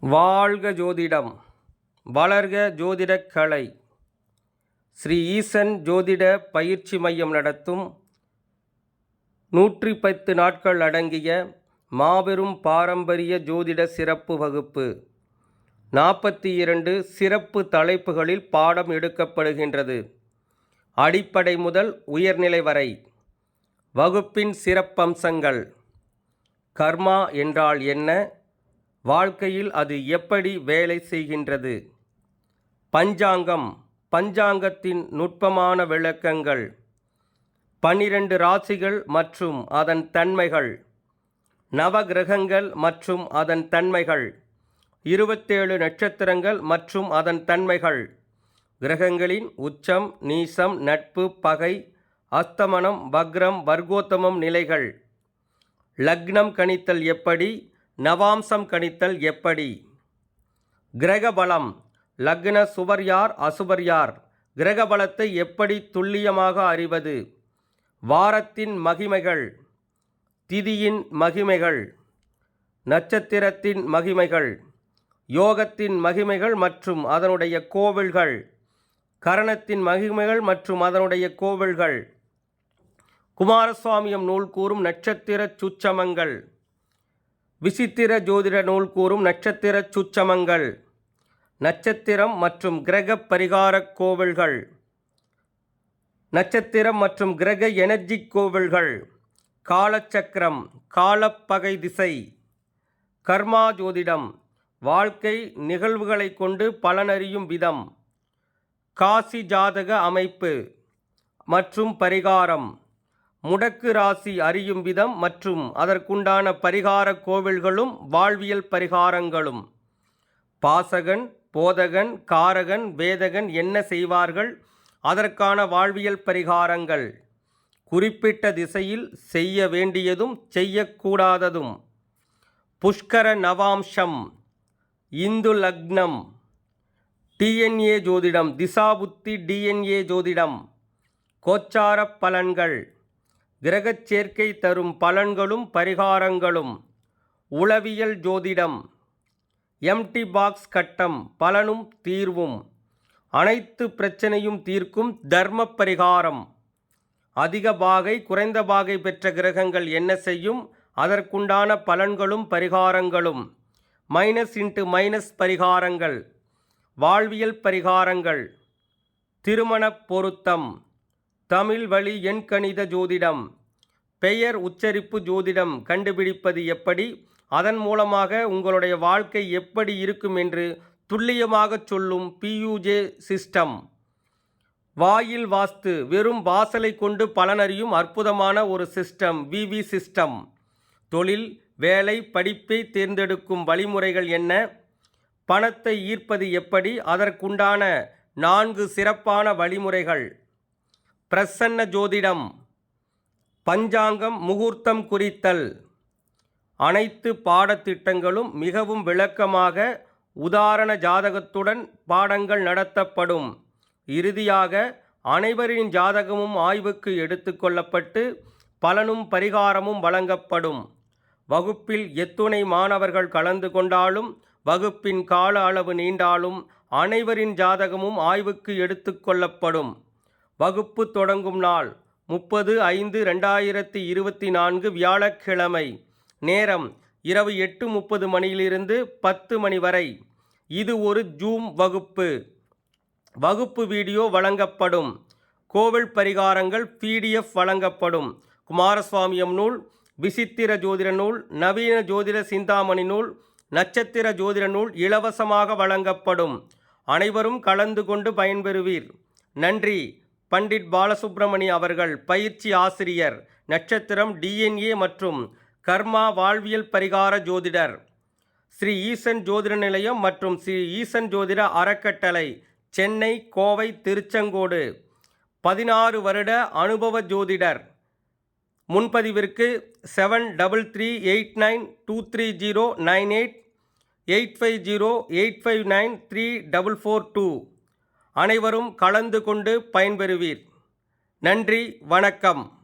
வாழ்க ஜோதிடம் வளர்க ஜோதிடக் கலை. ஸ்ரீ ஈசன் ஜோதிட பயிற்சி மையம் நடத்தும் நூற்றி பத்து நாட்கள் அடங்கிய மாபெரும் பாரம்பரிய ஜோதிட சிறப்பு வகுப்பு. நாற்பத்தி இரண்டு சிறப்பு தலைப்புகளில் பாடம் எடுக்கப்படுகின்றது. அடிப்படை முதல் உயர்நிலை வரை. வகுப்பின் சிறப்பம்சங்கள். கர்மா என்றால் என்ன? வாழ்க்கையில் அது எப்படி வேலை செய்கின்றது? பஞ்சாங்கம் பஞ்சாங்கத்தின் நுட்பமான விளக்கங்கள். பன்னிரண்டு ராசிகள் மற்றும் அதன் தன்மைகள். நவகிரகங்கள் மற்றும் அதன் தன்மைகள். இருபத்தேழு நட்சத்திரங்கள் மற்றும் அதன் தன்மைகள். கிரகங்களின் உச்சம் நீசம் நட்பு பகை அஸ்தமனம் வக்ரம் வர்க்கோத்தமம் நிலைகள். லக்னம் கணித்தல் எப்படி? நவாம்சம் கணித்தல் எப்படி? கிரக பலம் லக்ன சுவர் யார் அசுவர் யார் கிரக பலத்தை எப்படி துல்லியமாக அறிவது? வாரத்தின் மகிமைகள் திதியின் மகிமைகள் நட்சத்திரத்தின் மகிமைகள் யோகத்தின் மகிமைகள் மற்றும் அதனுடைய கோவில்கள் கரணத்தின் மகிமைகள் மற்றும் அதனுடைய கோவில்கள் குமாரசுவாமியம் நூல் கூறும் நட்சத்திர சுச்சமங்கள் விசித்திர ஜோதிட நூல் கூறும் நட்சத்திர சுச்சமங்கள். நட்சத்திரம் மற்றும் கிரக பரிகார கோவில்கள். நட்சத்திரம் மற்றும் கிரக எனர்ஜி கோவில்கள். காலச்சக்கரம் காலப்பகை திசை. கர்மா ஜோதிடம் வாழ்க்கை நிகழ்வுகளை கொண்டு பலனறியும் விதம். காசி ஜாதக அமைப்பு மற்றும் பரிகாரம். முடக்கு ராசி அறியும் விதம் மற்றும் அதற்குண்டான பரிகார கோவில்களும் வாழ்வியல் பரிகாரங்களும். பாசகன் போதகன் காரகன் வேதகன் என்ன செய்வார்கள்? அதற்கான வாழ்வியல் பரிகாரங்கள். குறிப்பிட்ட திசையில் செய்ய வேண்டியதும் செய்யக்கூடாததும். புஷ்கர நவாம்சம் இந்து லக்னம் டிஎன்ஏ ஜோதிடம் திசாபுத்தி டிஎன்ஏ ஜோதிடம். கோச்சார பலன்கள். கிரகச் சேர்க்கை தரும் பலன்களும் பரிகாரங்களும். உளவியல் ஜோதிடம். எம்டி பாக்ஸ் கட்டம் பலனும் தீர்வும். அனைத்து பிரச்சனையும் தீர்க்கும் தர்ம பரிகாரம். அதிக பாகை குறைந்த பாகை பெற்ற கிரகங்கள் என்ன செய்யும்? அதற்குண்டான பலன்களும் பரிகாரங்களும். மைனஸ் இன்ட்டு மைனஸ் பரிகாரங்கள். வாழ்வியல் பரிகாரங்கள். திருமணப் பொருத்தம். தமிழ் வழி எண்கணித ஜோதிடம். பெயர் உச்சரிப்பு ஜோதிடம் கண்டுபிடிப்பது எப்படி? அதன் மூலமாக உங்களுடைய வாழ்க்கை எப்படி இருக்கும் என்று துல்லியமாக சொல்லும் பியூஜே சிஸ்டம் வாயில் வாஸ்து வெறும் வாசலை கொண்டு பலனறியும் அற்புதமான ஒரு சிஸ்டம் விவி சிஸ்டம் தொழில் வேலை படிப்பை தேர்ந்தெடுக்கும் வழிமுறைகள் என்ன? பணத்தை ஈர்ப்பது எப்படி? அதற்குண்டான நான்கு சிறப்பான வழிமுறைகள். பிரசன்ன ஜோதிடம். பஞ்சாங்கம் முகூர்த்தம் குறித்தல். அனைத்து பாடத்திட்டங்களும் மிகவும் விளக்கமாக உதாரண ஜாதகத்துடன் பாடங்கள் நடத்தப்படும். இறுதியாக அனைவரின் ஜாதகமும் ஆய்வுக்கு எடுத்துக்கொள்ளப்பட்டு பலனும் பரிகாரமும் வழங்கப்படும். வகுப்பில் எத்துணை மாணவர்கள் கலந்து கொண்டாலும் வகுப்பின் கால அளவு நீண்டாலும் அனைவரின் ஜாதகமும் ஆய்வுக்கு எடுத்துக்கொள்ளப்படும் வகுப்பு தொடங்கும் நாள். முப்பது ஐந்து ரெண்டாயிரத்தி இருபத்தி நான்கு வியாழக்கிழமை. நேரம் இரவு எட்டு முப்பது மணியிலிருந்து பத்து மணி வரை. இது ஒரு ஜூம் வகுப்பு. வகுப்பு வீடியோ வழங்கப்படும். கோவில் பரிகாரங்கள் பிடிஎஃப் வழங்கப்படும். குமாரசுவாமியம் நூல் விசித்திர ஜோதிட நூல் நவீன ஜோதிட சிந்தாமணி நூல் நட்சத்திர ஜோதிட நூல் இலவசமாக வழங்கப்படும். அனைவரும் கலந்து கொண்டு பயன்பெறுவீர். நன்றி. பண்டிட் பாலசுப்ரமணி அவர்கள் பயிற்சி ஆசிரியர் நட்சத்திரம் டிஎன்ஏ மற்றும் கர்மா வாழ்வியல் பரிகார ஜோதிடர். ஸ்ரீ ஈசன் ஜோதிட நிலையம் மற்றும் ஸ்ரீ ஈசன் ஜோதிட அறக்கட்டளை சென்னை கோவை திருச்செங்கோடு. பதினாறு வருட அனுபவ ஜோதிடர். முன்பதிவிற்கு seven double three eight nine two three zero nine eight eight five zero eight five nine three double four two. அனைவரும் கலந்து கொண்டு பயன்பெறுவீர். நன்றி வணக்கம்.